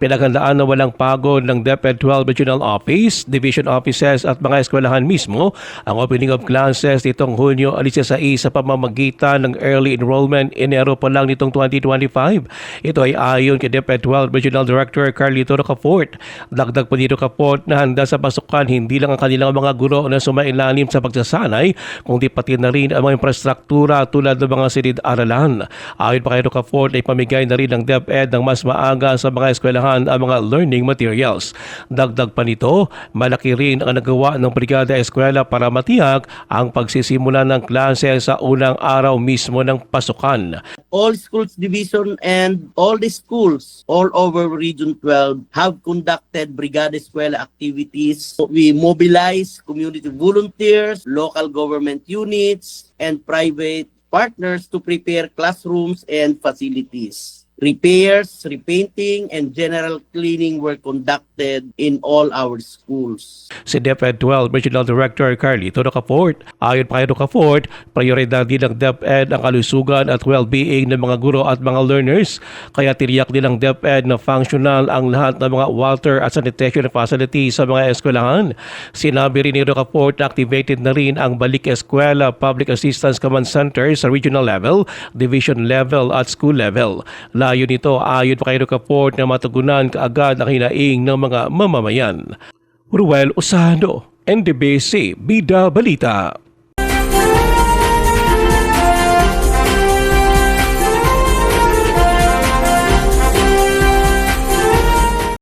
Pinaghandaan na walang pagod ng DepEd 12 Regional Office, Division Offices at mga eskwelahan mismo ang opening of classes nitong Hunyo 16 sa pamamagitan ng early enrollment Enero pa lang nitong 2025. Ito ay ayon kay DepEd 12 Regional Director Carlito Rocafort. Dagdag pa dito Rocafort na handa sa pasukan hindi lang ang kanilang mga guro na sumailalim sa pagsasanay, kundi pati na rin ang mga infrastruktura tulad ng mga silid-aralan. Ayon pa kay Rocafort ay pamigay na rin ng DepEd ng mas maaga sa mga eskwelahan ang mga learning materials. Dagdag pa nito, malaki rin ang nagawa ng Brigada Eskwela para matiyak ang pagsisimula ng klase sa unang araw mismo ng pasukan. all schools division and all the schools all over Region 12 have conducted Brigada Eskwela activities. We mobilize community volunteers, local government units, and private partners to prepare classrooms and facilities. Repairs, repainting, and general cleaning were conducted in all our schools. Si DepEd 12 Regional Director Carlito Rocafort. Ayon pa kay Rocafort, prioridad din ng DepEd ang kalusugan at well-being ng mga guro at mga learners. Kaya tiriyak din ng DepEd na functional ang lahat ng mga water at sanitation facilities sa mga eskwelahan. Sinabi rin ni Rocafort na activated na rin ang Balik Eskwela Public Assistance Command Center sa regional level, division level at school level. Layo nito ayon pa kay Rocafort na matugunan kaagad ang hinaing ng mga mamamayan. Ruel Osano, NDBC, Bida Balita.